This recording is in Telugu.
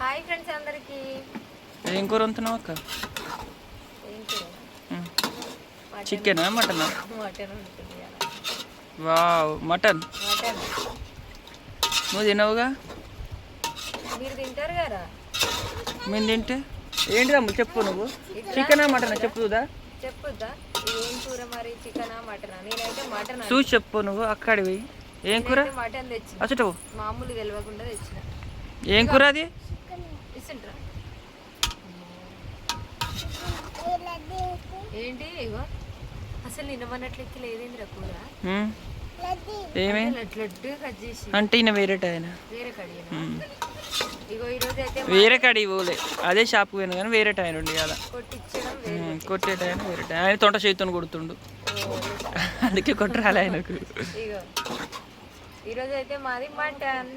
హాయ్ ఫ్రెండ్స్ అందరికి. ఏం కూర వంతున్నావు అక్క. చికెనా మటనా. Wow mutton? మటన్. నువ్వు తినవుగా? మీరు తింటారు కదా? మేము తింటే? ఏంటి తమ్ముడు చెప్పు నువ్వు. చికెనా మటనా? చెప్పుదా చెప్పుద్దా? ఇది ఏం కూర మరి చికెనా మటనా? నేనైతే మటన్ చూసి చెప్పు నువ్వు అక్కడివి ఏం కూర? మటన్ తెచ్చిన. అచ్చట మామూలు తెలియకుండా తెచ్చిన. ఏం కూర అది? ఏంటి ఇగో? అసలు నిన్నమన్నట్లెక్కి లేదేంద్ర కూర. ఏమి? అంటే ఈయన వేరే ఆయన వేరే ఇగో ఈరోజు అయితే వేరే పోలే. అదే షాప్కి పోయినా కానీ వేరే టైం ఉండి అలా కొట్టించడం వేరే ఉమ్, కొట్టే టైం వేరే టైం ఆయన తొంట చేతితో కొడుతుండు. అందుకే కొట్టరాలి ఆయనకు. ఇగో. ఈరోజు అయితే మాది మటన్.